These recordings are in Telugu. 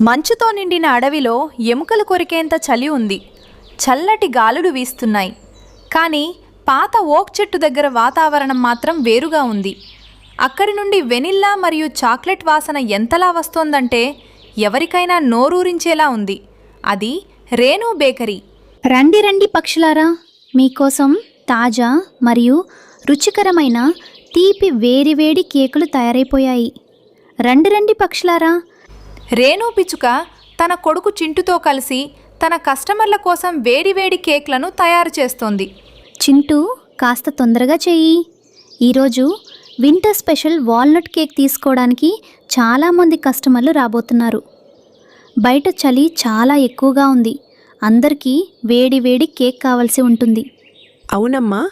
మంచుతో నిండిన అడవిలో ఎముకలు కొరికేంత చలి ఉంది. చల్లటి గాలులు వీస్తున్నాయి. కానీ పాత ఓక్ చెట్టు దగ్గర వాతావరణం మాత్రం వేరుగా ఉంది. అక్కడి నుండి వెనిల్లా మరియు చాక్లెట్ వాసన ఎంతలా వస్తోందంటే ఎవరికైనా నోరూరించేలా ఉంది. అది రేణు బేకరీ. రండి రండి పక్షులారా. మీకోసం తాజా మరియు రుచికరమైన తీపి వేడివేడి కేకులు తయారైపోయాయి. రండి రండి పక్షులారా. రేణు పిచ్చుక తన కొడుకు చింటుతో కలిసి తన కస్టమర్ల కోసం వేడివేడి కేక్లను తయారు చేస్తోంది. చింటూ కాస్త తొందరగా చెయ్యి ఈరోజు వింటర్ స్పెషల్ వాల్నట్ కేక్ తీసుకోవడానికి చాలామంది కస్టమర్లు రాబోతున్నారు. బయట చలి చాలా ఎక్కువగా ఉంది. అందరికీ వేడి వేడి కేక్ కావాల్సి ఉంటుంది. అవునమ్మా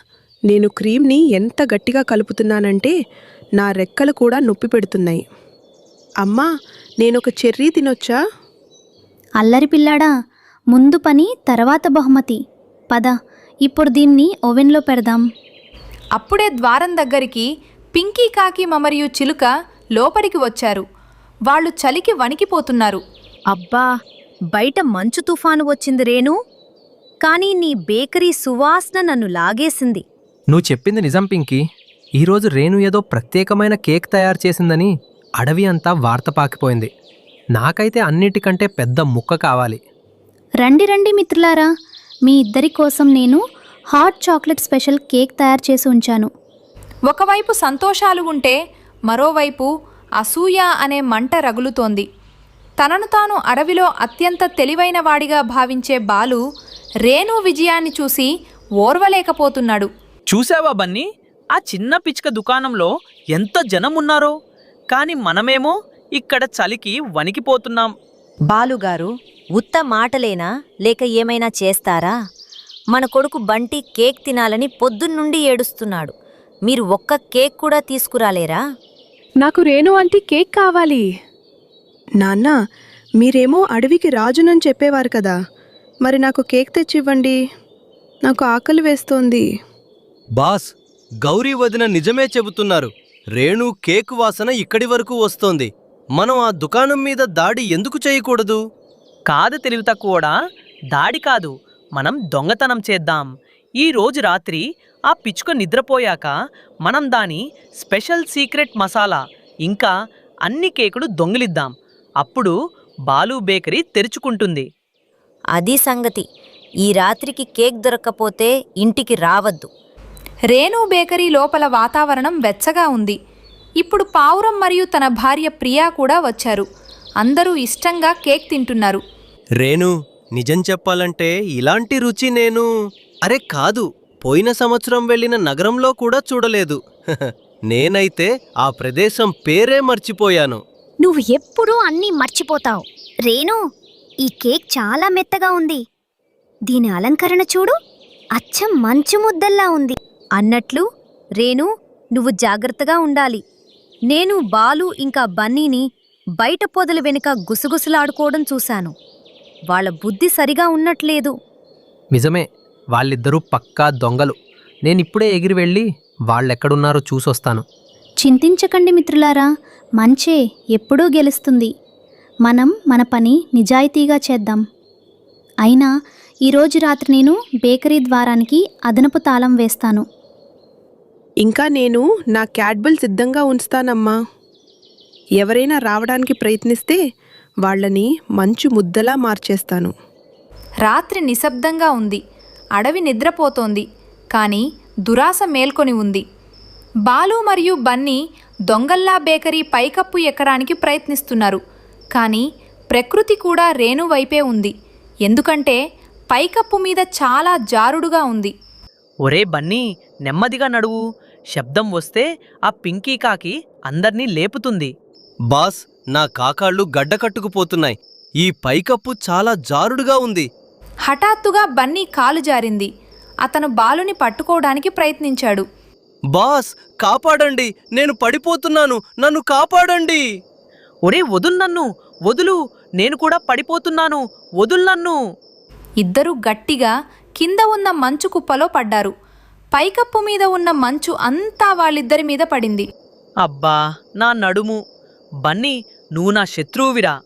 నేను క్రీమ్ని ఎంత గట్టిగా కలుపుతున్నానంటే నా రెక్కలు కూడా నొప్పి పెడుతున్నాయి. అమ్మా నేనొక చెర్రీ తినొచ్చా? అల్లరి పిల్లాడా ముందు పని తర్వాత బహుమతి. పద ఇప్పుడు దీన్ని ఓవెన్లో పెడదాం. అప్పుడే ద్వారం దగ్గరికి పింకీ కాకి మరియు చిలుక లోపలికి వచ్చారు. వాళ్ళు చలికి వణికిపోతున్నారు. అబ్బా బయట మంచు తుఫాను వచ్చింది రేణు. కానీ నీ బేకరీ సువాసన నన్ను లాగేసింది. నువ్వు చెప్పింది నిజం పింకీ. ఈరోజు రేణు ఏదో ప్రత్యేకమైన కేక్ తయారు చేసిందని అడవి అంతా వార్త పాకిపోయింది. నాకైతే అన్నిటికంటే పెద్ద ముక్క కావాలి. రండి రండి మిత్రులారా. మీ ఇద్దరి కోసం నేను హాట్ చాక్లెట్ స్పెషల్ కేక్ తయారు చేసి ఉంచాను. ఒకవైపు సంతోషాలు ఉంటే మరోవైపు అసూయ అనే మంట రగులుతోంది. తనను తాను అడవిలో అత్యంత తెలివైన వాడిగా భావించే బాలు రేణు విజయాన్ని చూసి ఓర్వలేకపోతున్నాడు. చూసావా బన్నీ? ఆ చిన్న పిచ్చుక దుకాణంలో ఎంత జనం ఉన్నారో కాని మనమేమో ఇక్కడ చలికి వణికిపోతున్నాం. బాలుగారు ఉత్త మాటలేనా? లేక ఏమైనా చేస్తారా? మన కొడుకు బంటి కేక్ తినాలని పొద్దున్నుండి ఏడుస్తున్నాడు. మీరు ఒక్క కేక్ కూడా తీసుకురాలేరా? నాకు రేణు ఆంటీ కేక్ కావాలి. నాన్న మీరేమో అడవికి రాజునని చెప్పేవారు కదా. మరి నాకు కేక్ తెచ్చివ్వండి. నాకు ఆకలి వేస్తోంది. బాస్ గౌరీ వదిన నిజమే చెబుతున్నారు. రేణు కేక్ వాసన ఇక్కడి వరకు వస్తోంది. మనం ఆ దుకాణం మీద దాడి ఎందుకు చేయకూడదు? కాదు తెలివి తక్కువడా దాడి కాదు. మనం దొంగతనం చేద్దాం. ఈ రోజు రాత్రి ఆ పిచ్చుక నిద్రపోయాక మనం దాని స్పెషల్ సీక్రెట్ మసాలా ఇంకా అన్ని కేకులు దొంగిలిద్దాం. అప్పుడు బాలు బేకరీ తెరుచుకుంటుంది. అది సంగతి. ఈ రాత్రికి కేక్ దొరక్కపోతే ఇంటికి రావద్దు. రేణు బేకరీ లోపల వాతావరణం వెచ్చగా ఉంది. ఇప్పుడు పావురం మరియు తన భార్య ప్రియా కూడా వచ్చారు. అందరూ ఇష్టంగా కేక్ తింటున్నారు. రేణు నిజం చెప్పాలంటే ఇలాంటి రుచి నేను అరే కాదు పోయిన సంవత్సరం వెళ్ళిన నగరంలో కూడా చూడలేదు. నేనైతే ఆ ప్రదేశం పేరే మర్చిపోయాను. నువ్వు ఎప్పుడూ అన్నీ మర్చిపోతావు. రేణు ఈ కేక్ చాలా మెత్తగా ఉంది. దీని అలంకరణ చూడు అచ్చం మంచు ముద్దల్లా ఉంది. అన్నట్లు రేణు నువ్వు జాగ్రత్తగా ఉండాలి. నేను బాలు ఇంకా బన్నీని బయట పొదల వెనుక గుసగుసలాడుకోవడం చూశాను. వాళ్ళ బుద్ధి సరిగా ఉన్నట్లేదు. నిజమే వాళ్ళిద్దరూ పక్కా దొంగలు. నేనిప్పుడే ఎగిరి వెళ్ళి వాళ్ళెక్కడున్నారో చూసొస్తాను. చింతించకండి మిత్రులారా మంచే ఎప్పుడూ గెలుస్తుంది. మనం మన పని నిజాయితీగా చేద్దాం. అయినా ఈరోజు రాత్రి నేను బేకరీ ద్వారానికి అదనపు తాళం వేస్తాను. ఇంకా నేను నా క్యాడ్బుల్ సిద్ధంగా ఉంచుతానమ్మా. ఎవరైనా రావడానికి ప్రయత్నిస్తే వాళ్ళని మంచు ముద్దలా మార్చేస్తాను. రాత్రి నిశ్శబ్దంగా ఉంది. అడవి నిద్రపోతోంది. కానీ దురాశ మేల్కొని ఉంది. బాలు మరియు బన్నీ దొంగల్లా బేకరీ పైకప్పు ఎక్కడానికి ప్రయత్నిస్తున్నారు. కానీ ప్రకృతి కూడా రేణు వైపే ఉంది. ఎందుకంటే పైకప్పు మీద చాలా జారుడుగా ఉంది. ఒరే బన్నీ నెమ్మదిగా నడువు. శబ్దం వస్తే ఆ పింకీ కాకి అందర్నీ లేపుతుంది. బాస్ నా కాకాళ్ళు గడ్డకట్టుకుపోతున్నాయి. ఈ పైకప్పు చాలా జారుడుగా ఉంది. హఠాత్తుగా బన్నీ కాలు జారింది. అతను బాలుని పట్టుకోవడానికి ప్రయత్నించాడు. బాస్ కాపాడండి. నేను పడిపోతున్నాను. నన్ను కాపాడండి. ఒరే వదులు నన్ను. వదులు. నేను కూడా పడిపోతున్నాను. వదులు నన్ను. ఇద్దరూ గట్టిగా కింద ఉన్న మంచు కుప్పలో పడ్డారు. పైకప్పు మీద ఉన్న మంచు అంతా వాళ్ళిద్దరి మీద పడింది. అబ్బా నా నడుము. బన్నీ నువ్వు నా శత్రువువిరా.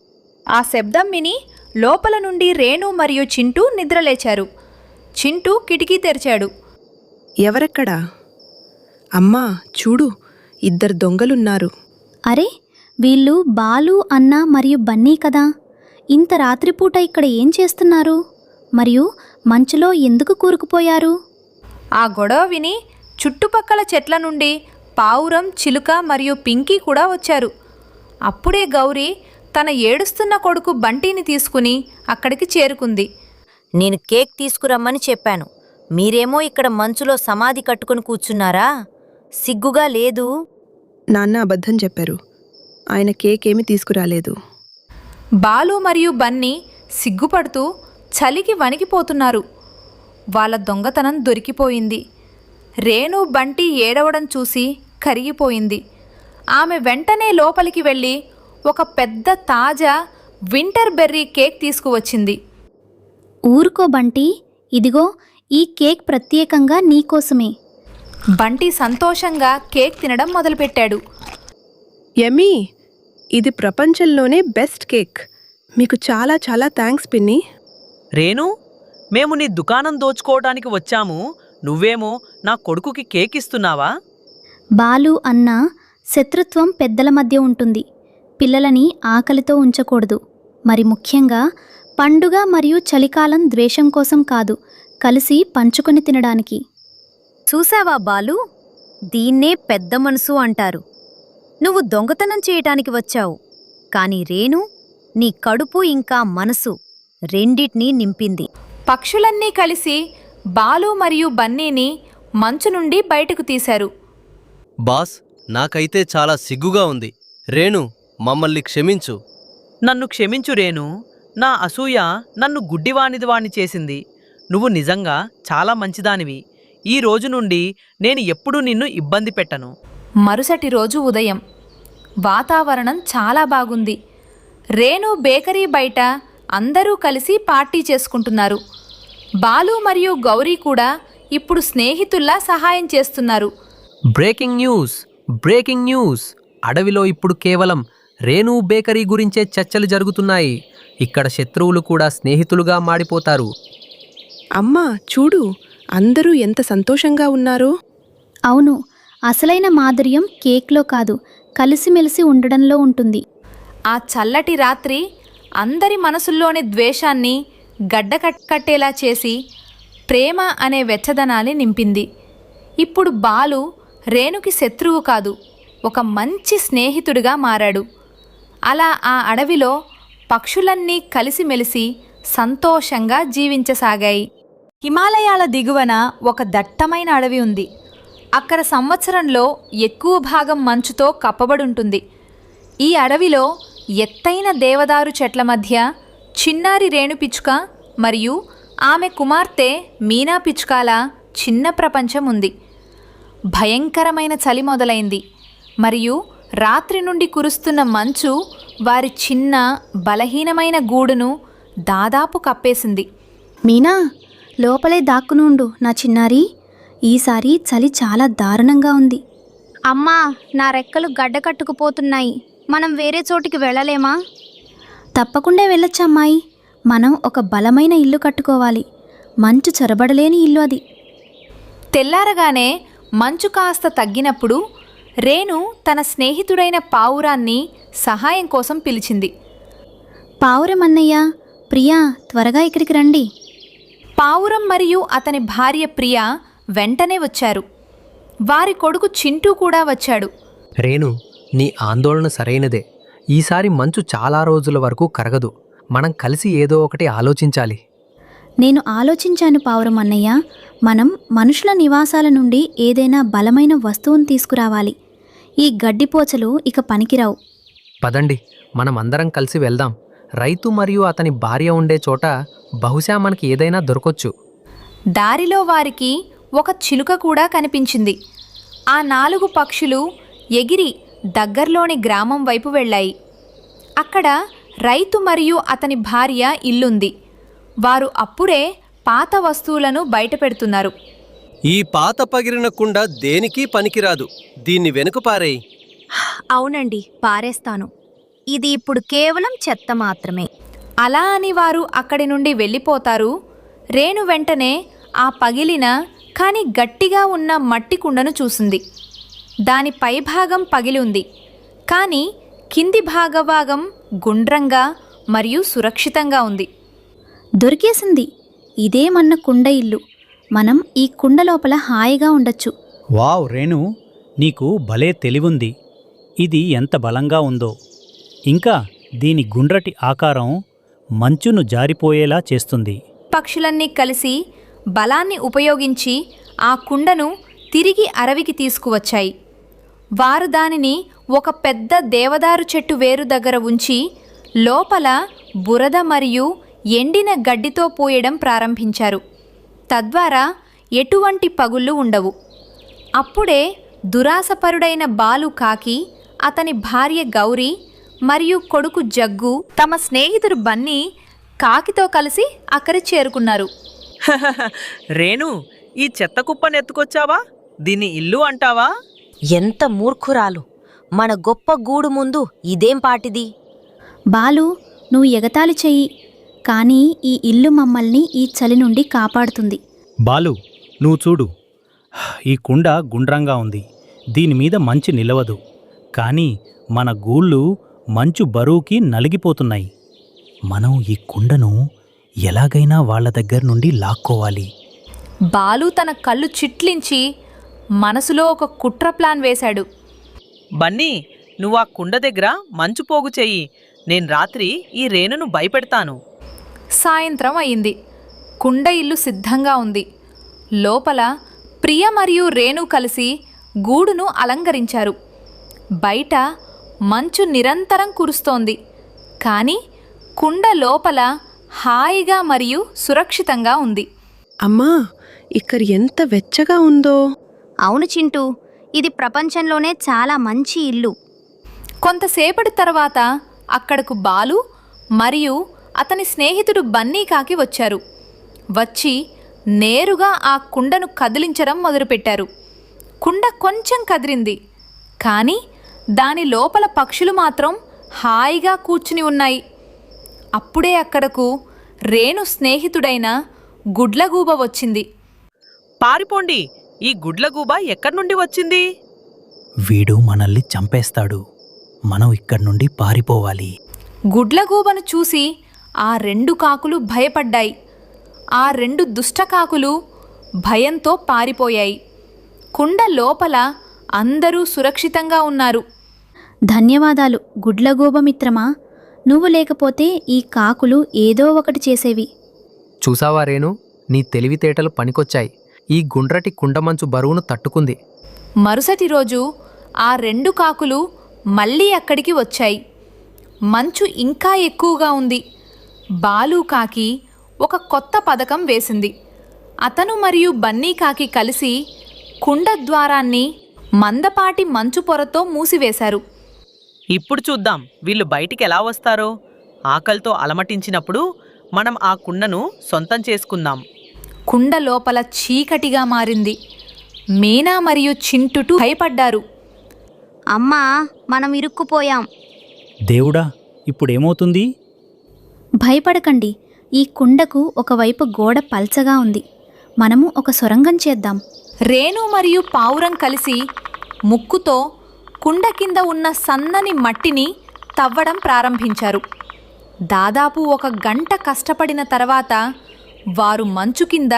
ఆ శబ్దం విని లోపల నుండి రేణు మరియు చింటూ నిద్రలేచారు. చింటూ కిటికీ తెరిచాడు. ఎవరెక్కడా? అమ్మా చూడు ఇద్దరు దొంగలున్నారు. అరే వీళ్ళు బాలు అన్న మరియు బన్నీ కదా. ఇంత రాత్రిపూట ఇక్కడ ఏం చేస్తున్నారు? మరియు మంచులో ఎందుకు కూరుకుపోయారు? ఆ గొడవ విని చుట్టుపక్కల చెట్ల నుండి పావురం చిలుక మరియు పింకీ కూడా వచ్చారు. అప్పుడే గౌరీ తన ఏడుస్తున్న కొడుకు బంటిని తీసుకుని అక్కడికి చేరుకుంది. నేను కేక్ తీసుకురమ్మని చెప్పాను. మీరేమో ఇక్కడ మంచులో సమాధి కట్టుకుని కూర్చున్నారా? సిగ్గుగా లేదు. నాన్న అబద్ధం చెప్పారు. ఆయన కేక్ ఏమీ తీసుకురాలేదు. బాలు మరియు బన్నీ సిగ్గుపడుతూ చలికి వణికిపోతున్నారు. వాళ్ళ దొంగతనం దొరికిపోయింది. రేణు బంటి ఏడవడం చూసి కరిగిపోయింది. ఆమె వెంటనే లోపలికి వెళ్ళి ఒక పెద్ద తాజా వింటర్ బెర్రీ కేక్ తీసుకువచ్చింది. ఊరుకో బంటి ఇదిగో ఈ కేక్ ప్రత్యేకంగా నీకోసమే బంటి సంతోషంగా కేక్ తినడం మొదలుపెట్టాడు. యమీ ఇది ప్రపంచంలోనే బెస్ట్ కేక్. మీకు చాలా చాలా థ్యాంక్స్ పిన్ని. రేణు మేము నీ దుకాణం దోచుకోవడానికి వచ్చాము. నువ్వేమో నా కొడుకుకి కేక్ ఇస్తున్నావా బాలు అన్న శత్రుత్వం పెద్దల మధ్య ఉంటుంది. పిల్లలని ఆకలితో ఉంచకూడదు. మరి ముఖ్యంగా పండుగ మరియు చలికాలం ద్వేషం కోసం కాదు కలిసి పంచుకొని తినడానికి. చూసావా బాలు? దీన్నే పెద్ద మనసు అంటారు. నువ్వు దొంగతనం చేయటానికి వచ్చావు. కాని రేణు నీ కడుపు ఇంకా మనసు రెండిట్నీ నింపింది. పక్షులన్నీ కలిసి బాలు మరియు బన్నీని మంచు నుండి బయటకు తీశారు. బాస్ నాకైతే చాలా సిగ్గుగా ఉంది. రేణు మమ్మల్ని క్షమించు. నన్ను క్షమించు రేణు. నా అసూయ నన్ను గుడ్డివానిది వాణ్ణి చేసింది. నువ్వు నిజంగా చాలా మంచిదానివి. ఈ రోజు నుండి నేను ఎప్పుడూ నిన్ను ఇబ్బంది పెట్టను. మరుసటి రోజు ఉదయం వాతావరణం చాలా బాగుంది. రేణు బేకరీ బయట అందరూ కలిసి పార్టీ చేసుకుంటున్నారు. బాలు మరియు గౌరీ కూడా ఇప్పుడు స్నేహితుల్లా సహాయం చేస్తున్నారు. Breaking news breaking news. అడవిలో ఇప్పుడు కేవలం రేణు బేకరీ గురించే చర్చలు జరుగుతున్నాయి. ఇక్కడ శత్రువులు కూడా స్నేహితులుగా మాడిపోతారు అమ్మా చూడు అందరూ ఎంత సంతోషంగా ఉన్నారో. అవును అసలైన మాధుర్యం కేక్లో కాదు కలిసిమెలిసి ఉండడంలో ఉంటుంది. ఆ చల్లటి రాత్రి అందరి మనసుల్లోని ద్వేషాన్ని గడ్డ కట్టేలా చేసి ప్రేమ అనే వెచ్చదనాన్ని నింపింది. ఇప్పుడు బాలు రేణుకి శత్రువు కాదు ఒక మంచి స్నేహితుడిగా మారాడు. అలా ఆ అడవిలో పక్షులన్నీ కలిసిమెలిసి సంతోషంగా జీవించసాగాయి. హిమాలయాల దిగువన ఒక దట్టమైన అడవి ఉంది. అక్కడ సంవత్సరంలో ఎక్కువ భాగం మంచుతో కప్పబడి ఉంటుంది ఈ అడవిలో ఎత్తైన దేవదారు చెట్ల మధ్య చిన్నారి రేణు పిచ్చుక మరియు ఆమె కుమార్తె మీనా పిచ్చుకాల చిన్న ప్రపంచం ఉంది భయంకరమైన చలి మొదలైంది. మరియు రాత్రి నుండి కురుస్తున్న మంచు వారి చిన్న బలహీనమైన గూడును దాదాపు కప్పేసింది. మీనా లోపలే దాక్కుని ఉండు నా చిన్నారి. ఈసారి చలి చాలా దారుణంగా ఉంది. అమ్మా నా రెక్కలు గడ్డ కట్టుకుపోతున్నాయి మనం వేరే చోటికి వెళ్ళలేమా? తప్పకుండా వెళ్ళొచ్చు అమ్మాయి. మనం ఒక బలమైన ఇల్లు కట్టుకోవాలి. మంచు చొరబడలేని ఇల్లు అది. తెల్లారగానే మంచు కాస్త తగ్గినప్పుడు రేణు తన స్నేహితుడైన పావురాన్ని సహాయం కోసం పిలిచింది. పావురం అన్నయ్య ప్రియా త్వరగా ఇక్కడికి రండి. పావురం మరియు అతని భార్య ప్రియ వెంటనే వచ్చారు. వారి కొడుకు చింటూ కూడా వచ్చాడు. రేణు నీ ఆందోళన సరైనదే. ఈసారి మంచు చాలా రోజుల వరకు కరగదు. మనం కలిసి ఏదో ఒకటి ఆలోచించాలి. నేను ఆలోచించాను పావురం అన్నయ్య. మనం మనుషుల నివాసాల నుండి ఏదైనా బలమైన వస్తువును తీసుకురావాలి. ఈ గడ్డిపోచలు ఇక పనికిరావు. పదండి మనం అందరం కలిసి వెళ్దాం. రైతు మరియు అతని భార్య ఉండే చోట బహుశా మనకి ఏదైనా దొరకొచ్చు. దారిలో వారికి ఒక చిలుక కూడా కనిపించింది. ఆ నాలుగు పక్షులు ఎగిరి దగ్గర్లోని గ్రామం వైపు వెళ్ళాయి. అక్కడ రైతు మరియు అతని భార్య ఇల్లుంది. వారు అప్పుడే పాత వస్తువులను బయట పెడుతున్నారు ఈ పాత పగిరిన కుండ దేనికి పనికిరాదు. దీన్ని వెనుక పారేయ్. అవునండి పారేస్తాను. ఇది ఇప్పుడు కేవలం చెత్త మాత్రమే. అలా అని వారు అక్కడి నుండి వెళ్ళిపోతారు. రేణు వెంటనే ఆ పగిలిన కాని గట్టిగా ఉన్న మట్టి కుండను చూసింది. దాని పైభాగం పగిలి ఉంది కానీ కింది భాగభాగం గుండ్రంగా మరియు సురక్షితంగా ఉంది. దొరికేసింది. ఇదే మన కుండ ఇల్లు. మనం ఈ కుండ లోపల హాయిగా ఉండొచ్చు. వావ్ రేణు నీకు భలే తెలివుంది. ఇది ఎంత బలంగా ఉందో. ఇంకా దీని గుండ్రటి ఆకారం మంచును జారిపోయేలా చేస్తుంది. పక్షులన్నీ కలిసి బలాన్ని ఉపయోగించి ఆ కుండను తిరిగి అరవికి తీసుకువచ్చాయి. వారు దానిని ఒక పెద్ద దేవదారు చెట్టు వేరు దగ్గర ఉంచి లోపల బురద మరియు ఎండిన గడ్డితో పోయడం ప్రారంభించారు. తద్వారా ఎటువంటి పగుళ్ళు ఉండవు. అప్పుడే దురాసపరుడైన బాలు కాకి అతని భార్య గౌరీ మరియు కొడుకు జగ్గు తమ స్నేహితుడు బన్నీ కాకితో కలిసి అక్కడి చేరుకున్నారు. రేణు ఈ చెత్త కుప్పను దీన్ని ఇల్లు అంటావా? ఎంత మూర్ఖురాలు. మన గొప్ప గూడు ముందు ఇదేం పాటిది? బాలు నువ్వు ఎగతాళి చెయ్యి. కానీ ఈ ఇల్లు మమ్మల్ని ఈ చలి నుండి కాపాడుతుంది. బాలు నువ్వు చూడు. ఈ కుండ గుండ్రంగా ఉంది. దీని మీద మంచు నిలవదు. కానీ మన గూళ్ళు మంచు బరువుకి నలిగిపోతున్నాయి. మనం ఈ కుండను ఎలాగైనా వాళ్ళ దగ్గర నుండి లాక్కోవాలి. బాలు తన కళ్ళు చిట్లించి మనసులో ఒక కుట్ర ప్లాన్ వేశాడు. బన్నీ నువ్వు ఆ కుండ దగ్గర మంచు పోగు చెయ్యి నేను రాత్రి ఈ రేణును భయపెడతాను. సాయంత్రం అయింది. కుండ ఇల్లు సిద్ధంగా ఉంది. లోపల ప్రియ మరియు రేణు కలిసి గూడును అలంకరించారు. బయట మంచు నిరంతరం కురుస్తోంది. కానీ కుండ లోపల హాయిగా మరియు సురక్షితంగా ఉంది. అమ్మా ఇక్కడ ఎంత వెచ్చగా ఉందో. అవును చింటూ ఇది ప్రపంచంలోనే చాలా మంచి ఇల్లు. కొంతసేపటి తర్వాత అక్కడకు బాలు మరియు అతని స్నేహితుడు బన్నీ కాకి వచ్చారు. వచ్చి నేరుగా ఆ కుండను కదిలించడం మొదలుపెట్టారు. కుండ కొంచెం కదిలింది కానీ దాని లోపల పక్షులు మాత్రం హాయిగా కూర్చుని ఉన్నాయి. అప్పుడే అక్కడకు రేణు స్నేహితుడైన గుడ్లగూబ వచ్చింది. పారిపోండి ఈ గుడ్లగూబ ఎక్కడి నుండి వచ్చింది? వీడు మనల్ని చంపేస్తాడు. మనం ఇక్కడి నుండి పారిపోవాలి. గుడ్లగూబను చూసి ఆ రెండు కాకులు భయపడ్డాయి. ఆ రెండు దుష్టకాకులు భయంతో పారిపోయాయి. కుండ లోపల అందరూ సురక్షితంగా ఉన్నారు. ధన్యవాదాలు గుడ్లగోబ మిత్రమా. నువ్వు లేకపోతే ఈ కాకులు ఏదో ఒకటి చేసేవి. చూసావా రేణు నీ తెలివితేటలు పనికొచ్చాయి. ఈ గుండ్రటి కుండమంచు బరువును తట్టుకుంది. మరుసటి రోజు ఆ రెండు కాకులు మళ్ళీ అక్కడికి వచ్చాయి. మంచు ఇంకా ఎక్కువగా ఉంది. బాలు కాకి ఒక కొత్త పథకం వేసింది. అతను మరియు బన్నీ కాకి కలిసి కుండ ద్వారాన్ని మందపాటి మంచు పొరతో మూసివేశారు. ఇప్పుడు చూద్దాం వీళ్ళు బయటికి ఎలా వస్తారో. ఆకలితో అలమటించినప్పుడు మనం ఆ కుండను సొంతం చేసుకుందాం. కుండ లోపల చీకటిగా మారింది. మీనా మరియు చింటుటు భయపడ్డారు. అమ్మా మనం ఇరుక్కుపోయాం. దేవుడా ఇప్పుడేమవుతుంది? భయపడకండి. ఈ కుండకు ఒకవైపు గోడ పల్చగా ఉంది. మనము ఒక సొరంగం చేద్దాం. రేణు మరియు పావురం కలిసి ముక్కుతో కుండ కింద ఉన్న సన్నని మట్టిని తవ్వడం ప్రారంభించారు. దాదాపు ఒక గంట కష్టపడిన తర్వాత వారు మంచు కింద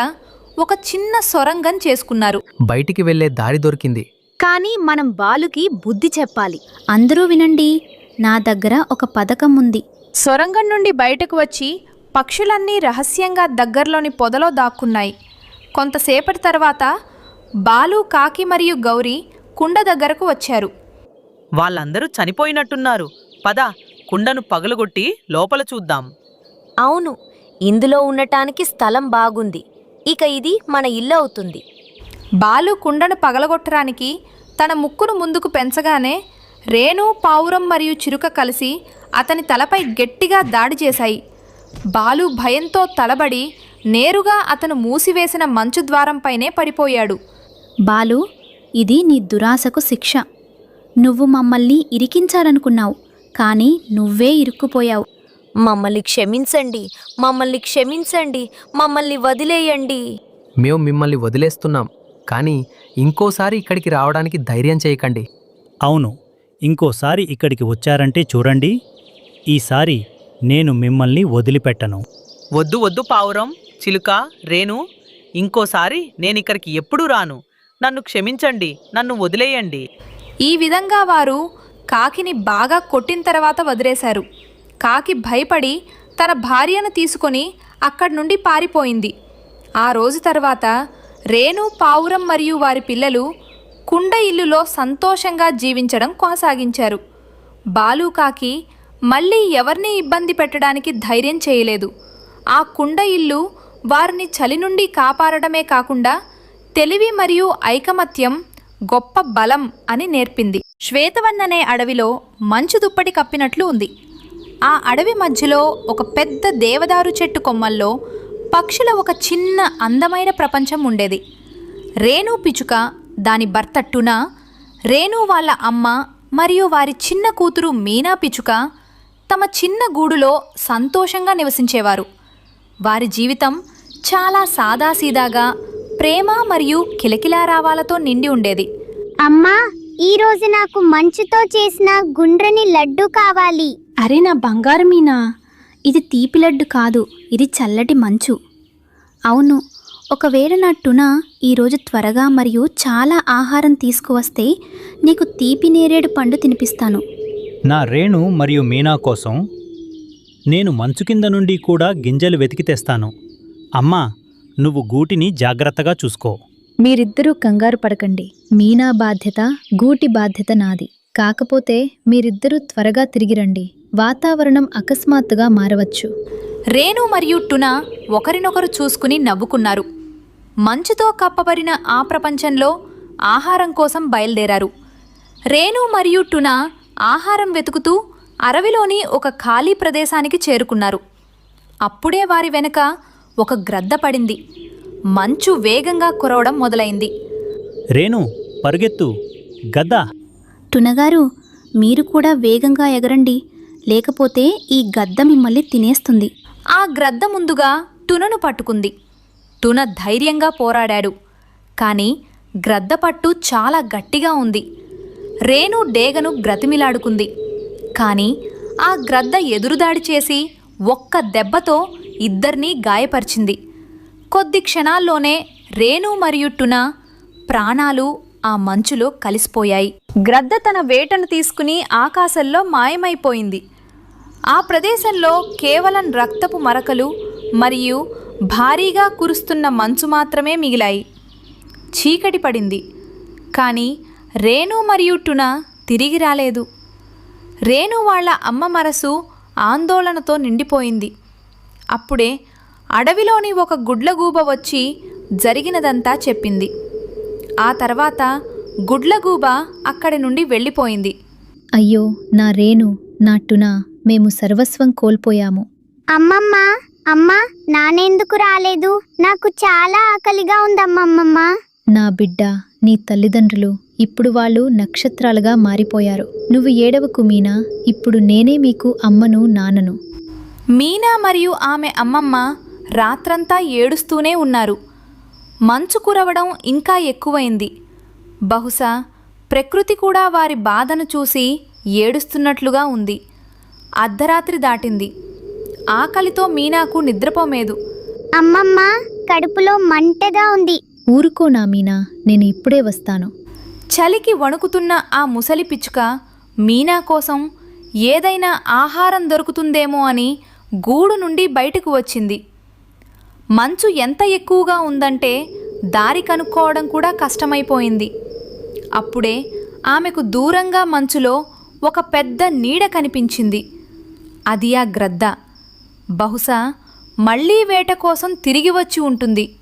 ఒక చిన్న సొరంగం చేసుకున్నారు. బయటికి వెళ్ళే దారి దొరికింది. కానీ మనం బాలుకి బుద్ధి చెప్పాలి. అందరూ వినండి నా దగ్గర ఒక పథకం ఉంది సొరంగం నుండి బయటకు వచ్చి పక్షులన్నీ రహస్యంగా దగ్గరలోని పొదలో దాక్కున్నాయి. కొంతసేపటి తర్వాత బాలు కాకి మరియు గౌరీ కుండ దగ్గరకు వచ్చారు. వాళ్ళందరూ చనిపోయినట్టున్నారు. పద కుండను పగలగొట్టి లోపల చూద్దాం. అవును ఇందులో ఉండటానికి స్థలం బాగుంది. ఇక ఇది మన ఇల్లు అవుతుంది. బాలు కుండను పగలగొట్టడానికి తన ముక్కును ముందుకు పెంచగానే రేణు పావురం మరియు చిరుక కలిసి అతని తలపై గట్టిగా దాడి చేశాయి. బాలు భయంతో తలబడి నేరుగా అతను మూసివేసిన మంచు ద్వారంపైనే పడిపోయాడు. బాలు ఇది నీ దురాశకు శిక్ష. నువ్వు మమ్మల్ని ఇరికించాలనుకున్నావు కానీ నువ్వే ఇరుక్కుపోయావు. మమ్మల్ని క్షమించండి మమ్మల్ని క్షమించండి మమ్మల్ని వదిలేయండి. మేము మిమ్మల్ని వదిలేస్తున్నాం కానీ ఇంకోసారి ఇక్కడికి రావడానికి ధైర్యం చేయకండి. అవును ఇంకోసారి ఇక్కడికి వచ్చారంటే చూడండి ఈసారి నేను మిమ్మల్ని వదిలిపెట్టను. వద్దు వద్దు పావురం చిలుక రేణు ఇంకోసారి నేను ఇక్కడికి ఎప్పుడూ రాను. నన్ను క్షమించండి నన్ను వదిలేయండి. ఈ విధంగా వారు కాకిని బాగా కొట్టిన తర్వాత వదిలేశారు. కాకి భయపడి తన భార్యను తీసుకొని అక్కడి నుండి పారిపోయింది. ఆ రోజు తర్వాత రేణు పావురం మరియు వారి పిల్లలు కుండ ఇల్లులో సంతోషంగా జీవించడం కొనసాగించారు. బాలు కాకి మళ్ళీ ఎవరిని ఇబ్బంది పెట్టడానికి ధైర్యం చేయలేదు. ఆ కుండ ఇల్లు వారిని చలి నుండి కాపాడడమే కాకుండా తెలివి మరియు ఐకమత్యం గొప్ప బలం అని నేర్పింది. శ్వేతవన్ననే అడవిలో మంచు దుప్పటి కప్పినట్లు ఉంది. ఆ అడవి మధ్యలో ఒక పెద్ద దేవదారు చెట్టు కొమ్మల్లో పక్షుల ఒక చిన్న అందమైన ప్రపంచం ఉండేది. రేణు పిచుక దాని భర్త రేణు వాళ్ళ అమ్మ మరియు వారి చిన్న కూతురు మీనా పిచుక తమ చిన్న గూడులో సంతోషంగా నివసించేవారు. వారి జీవితం చాలా సాదాసీదాగా ప్రేమ మరియు కిలకిలారావాలతో నిండి ఉండేది. అమ్మా ఈ రోజు నాకు మంచుతో చేసిన గుండ్రని లడ్డు కావాలి. అరే నా బంగారు మీనా ఇది తీపి లడ్డు కాదు ఇది చల్లటి మంచు. అవును ఒకవేళ నా టున ఈరోజు త్వరగా మరియు చాలా ఆహారం తీసుకువస్తే నీకు తీపి నేరేడు పండు తినిపిస్తాను. నా రేణు మరియు మీనా కోసం నేను మంచు కింద నుండి కూడా గింజలు వెతికి తెస్తాను. అమ్మా నువ్వు గూటిని జాగ్రత్తగా చూసుకో. మీరిద్దరూ కంగారు పడకండి. మీనా బాధ్యత గూటి బాధ్యత నాది. కాకపోతే మీరిద్దరూ త్వరగా తిరిగి రండి. వాతావరణం అకస్మాత్తుగా మారవచ్చు. రేణు మరియు టున ఒకరినొకరు చూసుకుని నవ్వుకున్నారు. మంచుతో కప్పబడిన ఆ ప్రపంచంలో ఆహారం కోసం బయలుదేరారు. రేణు మరియు టున ఆహారం వెతుకుతూ అడవిలోని ఒక ఖాళీ ప్రదేశానికి చేరుకున్నారు. అప్పుడే వారి వెనక ఒక గ్రద్ద పడింది. మంచు వేగంగా కురవడం మొదలైంది. రేణు పరుగెత్తు. గద్ద. టునగారు మీరు కూడా వేగంగా ఎగరండి. లేకపోతే ఈ గద్ద మిమ్మల్ని తినేస్తుంది. ఆ గ్రద్ద ముందుగా టునను పట్టుకుంది. టున ధైర్యంగా పోరాడాడు. కానీ గ్రద్ద పట్టు చాలా గట్టిగా ఉంది. రేణు డేగను బ్రతిమిలాడుకుంది. కానీ ఆ గ్రద్ద ఎదురుదాడి చేసి ఒక్క దెబ్బతో ఇద్దరినీ గాయపరిచింది. కొద్ది క్షణాల్లోనే రేణు మరియు టున ప్రాణాలు ఆ మంచులో కలిసిపోయాయి. గ్రద్ద తన వేటను తీసుకుని ఆకాశంలో మాయమైపోయింది. ఆ ప్రదేశంలో కేవలం రక్తపు మరకలు మరియు భారీగా కురుస్తున్న మంచు మాత్రమే మిగిలాయి. చీకటి పడింది. కానీ రేణు మరియు టున తిరిగి రాలేదు. రేణు వాళ్ళ అమ్మ మనసు ఆందోళనతో నిండిపోయింది. అప్పుడే అడవిలోని ఒక గుడ్లగూబ వచ్చి జరిగినదంతా చెప్పింది. ఆ తర్వాత గుడ్లగూబ అక్కడి నుండి వెళ్ళిపోయింది. అయ్యో నా రేణు నా టునా మేము సర్వస్వం కోల్పోయాము. అమ్మమ్మ అమ్మ నానెందుకు రాలేదు? నాకు చాలా ఆకలిగా ఉందమ్మమ్మమ్మ. నా బిడ్డ నీ తల్లిదండ్రులు ఇప్పుడు వాళ్ళు నక్షత్రాలుగా మారిపోయారు. నువ్వు ఏడవకు మీనా ఇప్పుడు నేనే మీకు అమ్మను నాన్నను. మీనా మరియు ఆమె అమ్మమ్మ రాత్రంతా ఏడుస్తూనే ఉన్నారు. మంచు కురవడం ఇంకా ఎక్కువైంది. బహుశా ప్రకృతి కూడా వారి బాధను చూసి ఏడుస్తున్నట్లుగా ఉంది. అర్ధరాత్రి దాటింది. ఆకలితో మీనాకు నిద్రపోమేదు. అమ్మమ్మ కడుపులో మంటగా ఉంది. ఊరుకో నా మీనా నేను ఇప్పుడే వస్తాను. చలికి వణుకుతున్న ఆ ముసలి పిచ్చుక మీనా కోసం ఏదైనా ఆహారం దొరుకుతుందేమో అని గూడు నుండి బయటకు వచ్చింది. మంచు ఎంత ఎక్కువగా ఉందంటే దారి కనుక్కోవడం కూడా కష్టమైపోయింది. అప్పుడే ఆమెకు దూరంగా మంచులో ఒక పెద్ద నీడ కనిపించింది. అది ఆ గ్రద్ద. బహుశా మళ్ళీ వేట కోసం తిరిగి వచ్చి ఉంటుంది.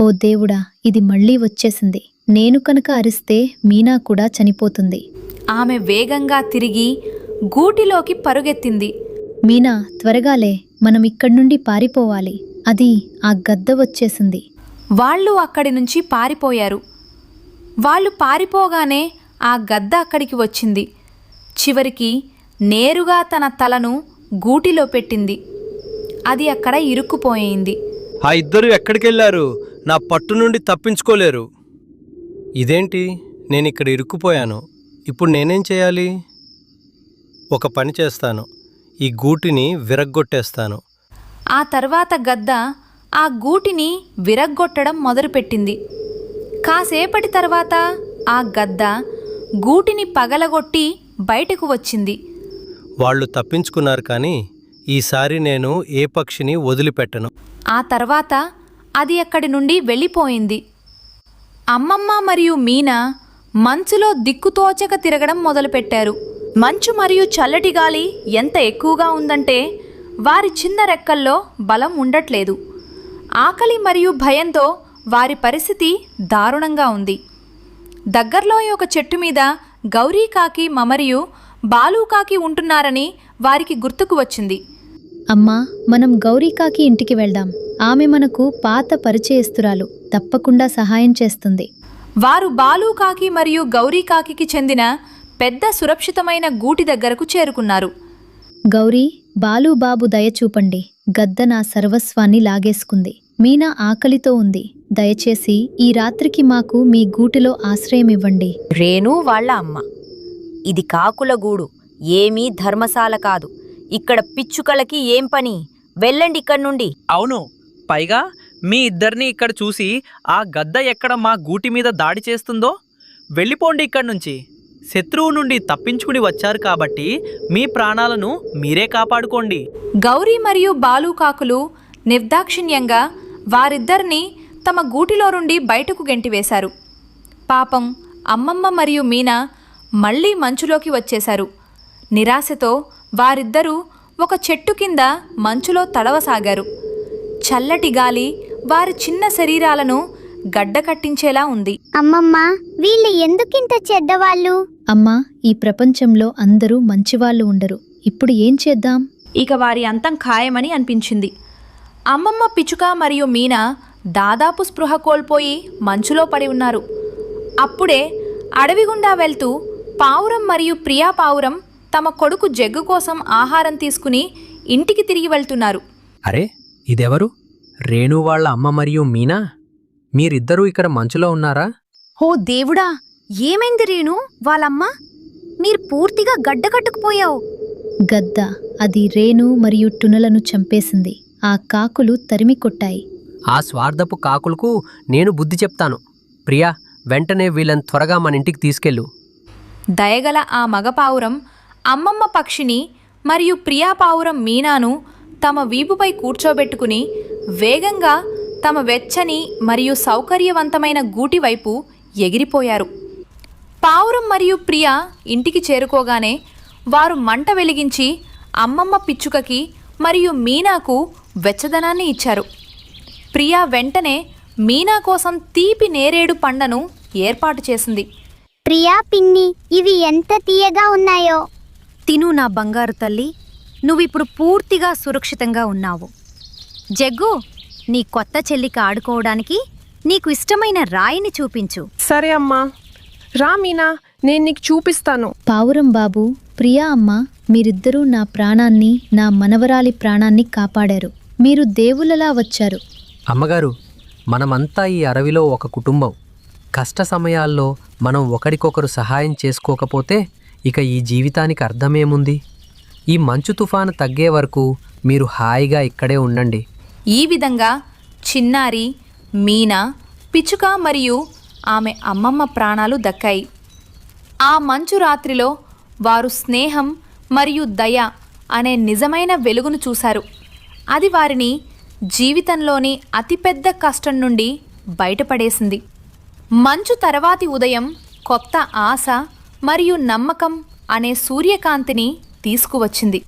ఓ దేవుడా ఇది మళ్ళీ వచ్చేసింది. నేను కనుక అరిస్తే మీనా కూడా చనిపోతుంది. ఆమె వేగంగా తిరిగి గూటిలోకి పరుగెత్తింది. మీనా త్వరగాలే మనం ఇక్కడి నుండి పారిపోవాలి. అది ఆ గద్ద వచ్చేసింది. వాళ్ళు అక్కడి నుంచి పారిపోయారు. వాళ్ళు పారిపోగానే ఆ గద్ద అక్కడికి వచ్చింది. చివరికి నేరుగా తన తలను గూటిలో పెట్టింది. అది అక్కడ ఇరుక్కుపోయింది. ఆ ఇద్దరు ఎక్కడికెళ్ళారు? నా పట్టు నుండి తప్పించుకోలేరు. ఇదేంటి? నేను ఇక్కడ ఇరుక్కుపోయాను. ఇప్పుడు నేనేం చేయాలి? ఒక పని చేస్తాను. ఈ గూటిని విరగ్గొట్టేస్తాను. ఆ తర్వాత గద్ద ఆ గూటిని విరగ్గొట్టడం మొదలుపెట్టింది. కాసేపటి తర్వాత ఆ గద్ద గూటిని పగలగొట్టి బయటకు వచ్చింది. వాళ్ళు తప్పించుకున్నారు కానీ ఈసారి నేను ఏ పక్షిని వదిలిపెట్టను. ఆ తర్వాత అది అక్కడి నుండి వెళ్ళిపోయింది. అమ్మమ్మ మరియు మీనా మంచులో దిక్కుతోచక తిరగడం మొదలుపెట్టారు. మంచు మరియు చల్లటి గాలి ఎంత ఎక్కువగా ఉందంటే వారి చిన్న రెక్కల్లో బలం ఉండట్లేదు. ఆకలి మరియు భయంతో వారి పరిస్థితి దారుణంగా ఉంది. దగ్గరలో ఒక చెట్టు మీద గౌరీకాకి మమరియు బాలూకాకి ఉంటున్నారని వారికి గుర్తుకు వచ్చింది. అమ్మా మనం గౌరీకాకి ఇంటికి వెళ్దాం. ఆమె మనకు పాత పరిచయస్తురాలు. తప్పకుండా సహాయం చేస్తుంది. వారు బాలూకాకి మరియు గౌరీకాకి చెందిన పెద్ద సురక్షితమైన గూటి దగ్గరకు చేరుకున్నారు. గౌరీ బాలు బాబు దయ చూపండి. గద్ద నా సర్వస్వాన్ని లాగేసుకుంది. మీనా ఆకలితో ఉంది. దయచేసి ఈ రాత్రికి మాకు మీ గూటిలో ఆశ్రయం ఇవ్వండి రేణు వాళ్ళ అమ్మ. ఇది కాకుల గూడు ఏమీ ధర్మశాల కాదు. ఇక్కడ పిచ్చుకలకి ఏం పని? వెళ్ళండి ఇక్కడి నుండి. అవును. పైగా మీ ఇద్దరిని ఇక్కడ చూసి ఆ గద్ద ఎక్కడ మా గూటి మీద దాడి చేస్తుందో? వెళ్ళిపోండి ఇక్కడి నుంచి. శత్రువు నుండి తప్పించుకుని వచ్చారు కాబట్టి మీ ప్రాణాలను మీరే కాపాడుకోండి. గౌరీ మరియు బాలూకాకులు నిర్దాక్షిణ్యంగా వారిద్దరిని తమ గూటిలో నుండి బయటకు గెంటివేశారు. పాపం అమ్మమ్మ మరియు మీనా మళ్ళీ మంచులోకి వచ్చేశారు. నిరాశతో వారిద్దరూ ఒక చెట్టు కింద మంచులో తడవసాగారు. చల్లటి గాలి వారి చిన్న శరీరాలను గడ్డకట్టించేలా ఉంది. అమ్మమ్మ వీళ్ళు ఎందుకింత చెడ్డవాళ్ళు? అమ్మా ఈ ప్రపంచంలో అందరూ మంచివాళ్ళు ఉండరు. ఇప్పుడు ఏం చేద్దాం? ఇక వారి అంతం ఖాయమని అనిపించింది. అమ్మమ్మ పిచుక మరియు మీనా దాదాపు స్పృహ కోల్పోయి మంచులో పడి ఉన్నారు. అప్పుడే అడవి గుండా వెళ్తూ పావురం మరియు ప్రియా పావురం తమ కొడుకు జగ్గు కోసం ఆహారం తీసుకుని ఇంటికి తిరిగి వెళ్తున్నారు. అరే ఇదెవరు? రేణు వాళ్ళ అమ్మ మరియు మీనా? మీరిద్దరూ ఇక్కడ మంచులో ఉన్నారా? ఓ దేవుడా ఏమైంది రేణు వాళ్ళమ్మ? మీరు పూర్తిగా గడ్డకట్టుకుపోయావు గద్ద అది రేణు మరియు టునలను చంపేసింది. ఆ కాకులు తరిమి కొట్టాయి. ఆ స్వార్థపు కాకులకు నేను బుద్ధి చెప్తాను. ప్రియా వెంటనే వీళ్ళని త్వరగా మన ఇంటికి తీసుకెళ్ళు. దయగల ఆ మగ పావురం అమ్మమ్మ పక్షిని మరియు ప్రియా పావురం మీనాను తమ వీపుపై కూర్చోబెట్టుకుని వేగంగా తమ వెచ్చని మరియు సౌకర్యవంతమైన గూటి వైపు ఎగిరిపోయారు. పావురం మరియు ప్రియ ఇంటికి చేరుకోగానే వారు మంట వెలిగించి అమ్మమ్మ పిచ్చుకకి మరియు మీనాకు వెచ్చదనాన్ని ఇచ్చారు. ప్రియా వెంటనే మీనా కోసం తీపి నేరేడు పండను ఏర్పాటు చేసింది. ప్రియా పిన్ని ఇవి ఎంత తీయగా ఉన్నాయో. తిను నా బంగారు తల్లి నువ్విప్పుడు పూర్తిగా సురక్షితంగా ఉన్నావు. జగ్గు నీ కొత్త చెల్లికి ఆడుకోవడానికి నీకు ఇష్టమైన రాయిని చూపించు. సరే అమ్మా. రా మీనా నేను నీకు చూపిస్తాను. పావురం బాబు ప్రియా అమ్మ మీరిద్దరూ నా ప్రాణాన్ని నా మనవరాలి ప్రాణాన్ని కాపాడారు. మీరు దేవులలా వచ్చారు. అమ్మగారు మనమంతా ఈ అడవిలో ఒక కుటుంబం. కష్ట సమయాల్లో మనం ఒకరికొకరు సహాయం చేసుకోకపోతే ఇక ఈ జీవితానికి అర్థమేముంది? ఈ మంచు తుఫాను తగ్గే వరకు మీరు హాయిగా ఇక్కడే ఉండండి. ఈ విధంగా చిన్నారి మీనా పిచ్చుక మరియు ఆమె అమ్మమ్మ ప్రాణాలు దక్కాయి. ఆ మంచు రాత్రిలో వారు స్నేహం మరియు దయ అనే నిజమైన వెలుగును చూశారు. అది వారిని జీవితంలోని అతిపెద్ద కష్టం నుండి బయటపడేసింది. మంచు తర్వాతి ఉదయం కొత్త ఆశ మరియు నమ్మకం అనే సూర్యకాంతిని తీసుకువచ్చింది.